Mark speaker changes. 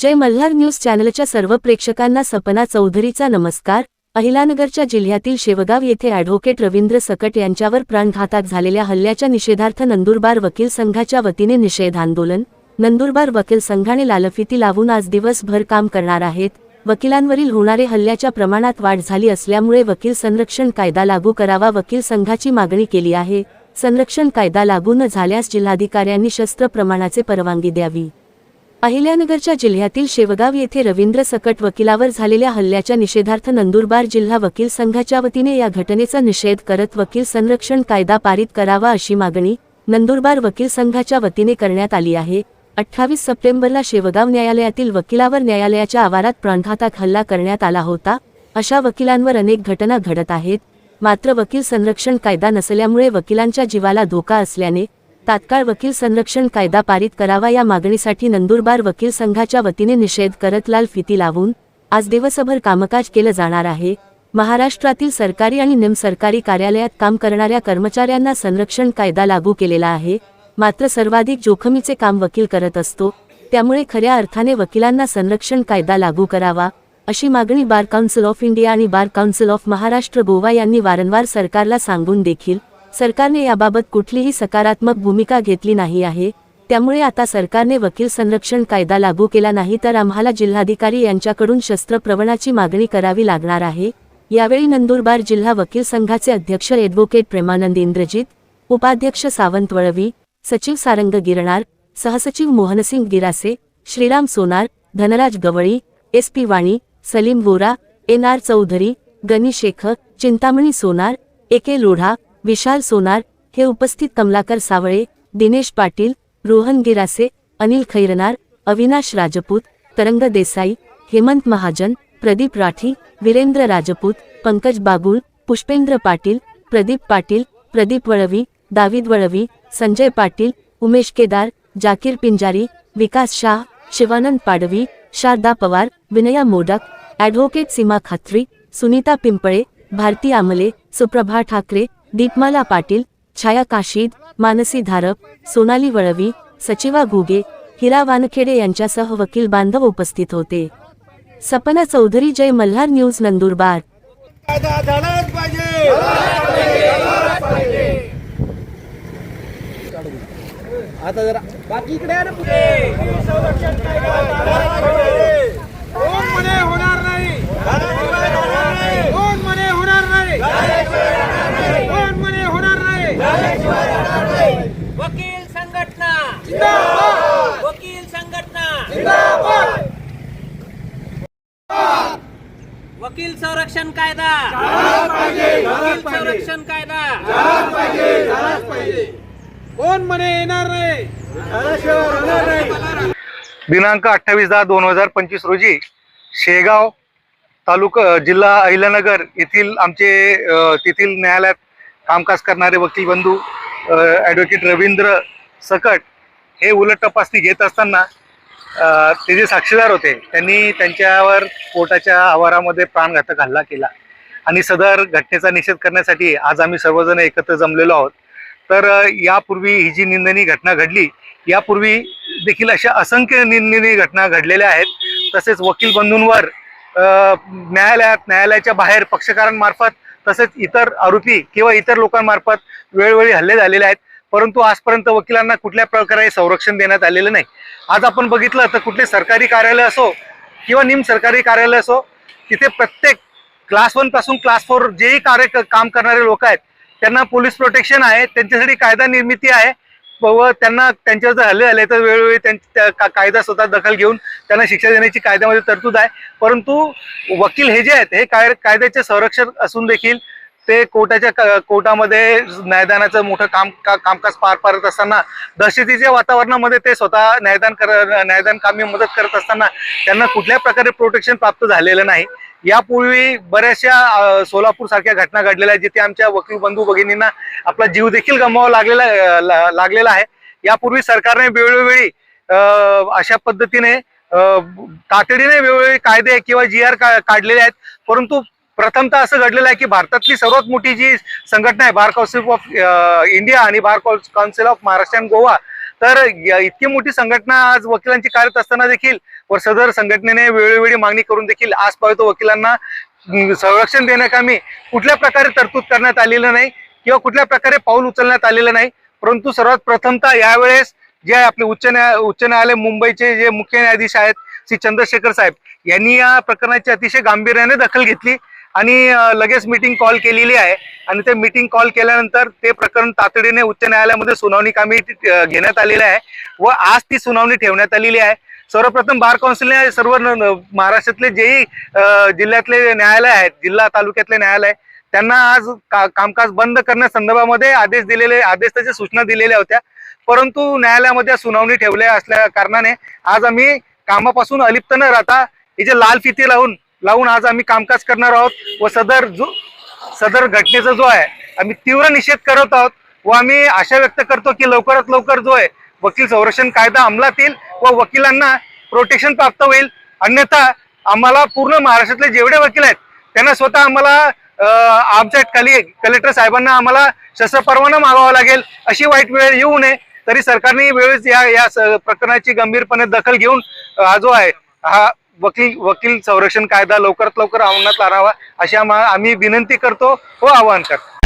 Speaker 1: जय Malhar news चॅनलच्या सर्व प्रेक्षकांना सपना चौधरीचा नमस्कार. अहिलानगरच्या जिल्ह्यातील शेवगाव येथे ॲडव्होकेट रवींद्र सकट यांच्यावर प्राणघातात झालेल्या हल्ल्याच्या निषेधार्थ नंदुरबार वकील संघाच्या वतीने निषेध आंदोलन. नंदुरबार वकील संघाने लालफिती लावून आज दिवसभर काम करणार आहेत. वकिलांवरील होणारे हल्ल्याच्या प्रमाणात वाढ झाली असल्यामुळे वकील संरक्षण कायदा लागू करावा वकील संघाची मागणी केली आहे. संरक्षण कायदा लागू न झाल्यास जिल्हाधिकाऱ्यांनी शस्त्र प्रमाणाचे परवानगी द्यावी. अहिल्यानगरच्या जिल्ह्यातील शेवगाव येथे रवींद्र सकट वकिलावर झालेल्या हल्ल्याच्या निषेधार्थ नंदुरबार जिल्हा वकील संघाच्या वतीने या घटनेचा निषेध करत वकील संरक्षण कायदा पारित करावा अशी मागणी नंदुरबार वकील संघाच्या वतीने करण्यात आली आहे. अठ्ठावीस सप्टेंबरला शेवगाव न्यायालयातील वकिलावर न्यायालयाच्या आवारात प्राणघातक हल्ला करण्यात आला होता. अशा वकिलांवर अनेक घटना घडत आहेत. मात्र वकील संरक्षण कायदा नसल्यामुळे वकिलांच्या जीवाला धोका असल्याने तात्काळ वकील संरक्षण कायदा पारित करावा या मागणीसाठी नंदुरबार वकील संघाच्या वतीने निषेध करत लाल फिती लावून आज दिवसभर कामकाज केलं जाणार आहे. महाराष्ट्रातील सरकारी आणि निमसरकारी कार्यालयात काम करणाऱ्या कर्मचाऱ्यांना संरक्षण कायदा लागू केलेला आहे. मात्र सर्वाधिक जोखमीचे काम वकील करत असतो. त्यामुळे खऱ्या अर्थाने वकिलांना संरक्षण कायदा लागू करावा अशी मागणी बार काउन्सिल ऑफ इंडिया आणि bar council of Maharashtra Goa यांनी वारंवार सरकारला सांगून देखील सरकारने याबाबत कुठलीही सकारात्मक भूमिका घेतली नाही आहे. त्यामुळे आता सरकारने वकील संरक्षण कायदा लागू केला नाही तर आम्हाला जिल्हाधिकारी यांच्याकडून शस्त्रप्रवणाची मागणी करावी लागणार आहे. यावेळी नंदुरबार जिल्हा वकील संघाचे अध्यक्ष ॲडव्होकेट प्रेमानंद इंद्रजित उपाध्यक्ष सावंत वळवी सचिव सारंग गिरणार सहसचिव Mohansingh Girase Shriram Sonar Dhanraj Gawali S P Wani Salim Vora N R Chaudhari Gani Shaikh Chintamani Sonar A K Lodha Vishal Sonar हे उपस्थित कमलाकर सावळे दिनेश पाटील रोहन गिरासे अनिल खैरनार अविनाश राजपूत तरंग देसाई हेमंत महाजन प्रदीप राठी वीरेंद्र राजपूत पंकज बागुल पुष्पेंद्र पाटील प्रदीप पाटील प्रदीप वळवी दावीद वळवी संजय पाटील उमेश केदार जाकीर पिंजारी विकास शाह शिवानंद पाडवी शारदा पवार विनया मोडक ॲडव्होकेट सीमा खात्री सुनीता पिंपळे भारती आमले सुप्रभा ठाकरे दीपमाला पाटील छाया काशीद मानसी धारप सोनाली वळवी सचिवा घुगे हिरा वानखेडे यांच्यासह वकील बांधव उपस्थित होते. सपना चौधरी जय मल्हार न्यूज नंदुरबार.
Speaker 2: आता जरा बाकी इकडे आहे ना पुढे संरक्षण कायदा झालाच पाहिजे. कोण म्हणे होणार नाही कोण म्हणे होणार नाही कोण म्हणे होणार नाही
Speaker 3: वकील संघटना
Speaker 2: जिंदाबाद
Speaker 3: वकील संघटना
Speaker 2: जिंदाबाद
Speaker 3: वकील संरक्षण कायदा. वकील संरक्षण कायदा.
Speaker 2: कोण म्हणे येणार नाही
Speaker 4: दिनांक अठ्ठावीस दहा दोन हजार पंचवीस रोजी शेगाव तालुका जिल्हा अहिल्यानगर येथील आमचे तेथील न्यायालयात कामकाज करणारे वकील बंधू ॲडव्होकेट रवींद्र सकट हे उलट तपासणी घेत असताना ते जे साक्षीदार होते त्यांनी त्यांच्यावर कोर्टाच्या आवारामध्ये प्राणघातक हल्ला केला. आणि सदर घटनेचा निषेध करण्यासाठी आज आम्ही सर्वजण एकत्र जमलेलो आहोत. तर यापूर्वी ही जी निंदनीय घटना घडली यापूर्वी देखील अशा असंख्य निंदनीय घटना घडलेल्या आहेत. तसेच वकील बंधूंवर न्यायालयात न्यायालयाच्या बाहेर पक्षकारांमार्फत तसेच इतर आरोपी किंवा इतर लोकांमार्फत वेळोवेळी हल्ले झालेले आहेत. परंतु आजपर्यंत वकिलांना कुठल्या प्रकारे संरक्षण देण्यात आलेलं नाही. आज आपण बघितलं तर कुठले सरकारी कार्यालय असो किंवा निम सरकारी कार्यालय असो तिथे प्रत्येक क्लास वनपासून क्लास फोर जेही कार्य काम करणारे लोक आहेत त्यांना पोलीस प्रोटेक्शन आहे त्यांच्यासाठी कायदा निर्मिती आहे व त्यांना त्यांच्यावर जर हल्ले झाले तर वेळोवेळी त्यांच्या का- कायदा स्वतः दखल घेऊन त्यांना शिक्षा देण्याची कायद्यामध्ये तरतूद आहे. परंतु वकील हे जे आहेत हे काय कायद्याचे संरक्षक असून देखील ते कोर्टाच्या कोर्टामध्ये न्यायदानाचं मोठं काम का- कामकाज पार पाडत असताना दहशतीच्या वातावरणामध्ये ते स्वतः न्यायदान कर न्यायदान कामी मदत करत असताना त्यांना कुठल्या प्रकारे प्रोटेक्शन प्राप्त झालेलं नाही. यापूर्वी बऱ्याचशा सोलापूर सारख्या घटना घडलेल्या आहेत जिथे आमच्या वकील बंधू भगिनींना आपला जीव देखील गमवावा लागलेला लागलेला आहे. यापूर्वी सरकारने वेळोवेळी अशा पद्धतीने तातडीने वेळोवेळी कायदे किंवा जी आर काढलेले आहेत. परंतु प्रथमतः असं घडलेलं आहे की भारतातली सर्वात मोठी जी संघटना आहे बार काउन्सिल ऑफ इंडिया आणि bar council of Maharashtra and Goa तर इतकी मोठी संघटना आज वकिलांची कार्यरत असताना देखील व सदर संघटनेने वेळोवेळी मागणी करून देखील आज पाहतो वकिलांना संरक्षण देण्याकामी कुठल्या प्रकारे तरतूद करण्यात आलेलं नाही किंवा कुठल्या प्रकारे पाऊल उचलण्यात आलेलं नाही परंतु सर्वात प्रथमतः यावेळेस जे आपले उच्च न्याय उच्च न्यायालय मुंबईचे जे मुख्य न्यायाधीश आहेत श्री चंद्रशेखर साहेब यांनी या प्रकरणाची अतिशय गांभीर्याने दखल घेतली. आणि लगेच मीटिंग कॉल केलेली आहे. आणि ते मीटिंग कॉल केल्यानंतर ते प्रकरण तातडीने उच्च न्यायालयामध्ये सुनावणी कामी घेण्यात आलेलं आहे व आज ती सुनावणी ठेवण्यात आलेली आहे. सर्वप्रथम बार काउन्सिलने सर्व न- महाराष्ट्रातले जेही जिल्ह्यातले न्यायालय आहेत जिल्हा तालुक्यातले न्यायालय त्यांना आज का कामकाज बंद करण्यासंदर्भामध्ये आदेश दिलेले आदेश त्याच्या सूचना दिलेल्या होत्या. परंतु न्यायालयामध्ये सुनावणी ठेवल्या असल्या कारणाने आज आम्ही कामापासून अलिप्त न राहता हे जे लाल फिती लावून लावून आज आम्ही कामकाज करणार आहोत व सदर जो सदर घटनेचा जो आहे आम्ही तीव्र निषेध करत आहोत व आम्ही आशा व्यक्त करतो की लवकरात लवकर जो आहे वकील संरक्षण कायदा अंमलात येईल व वकिलांना प्रोटेक्शन प्राप्त होईल. अन्यथा आम्हाला पूर्ण महाराष्ट्रातले जेवढे वकील आहेत त्यांना स्वतः आम्हाला आमच्या खाली कलेक्टर साहेबांना आम्हाला शस्त्र परवाना मागावा लागेल अशी वाईट वेळ येऊ नये. तरी सरकारने वेळेस या या प्रकरणाची गंभीरपणे दखल घेऊन हा जो आहे हा वकील वकील संरक्षण कायदा लवकरात लवकर अंमलात आणावा अशी आम्ही विनंती करतो व आवाहन करतो.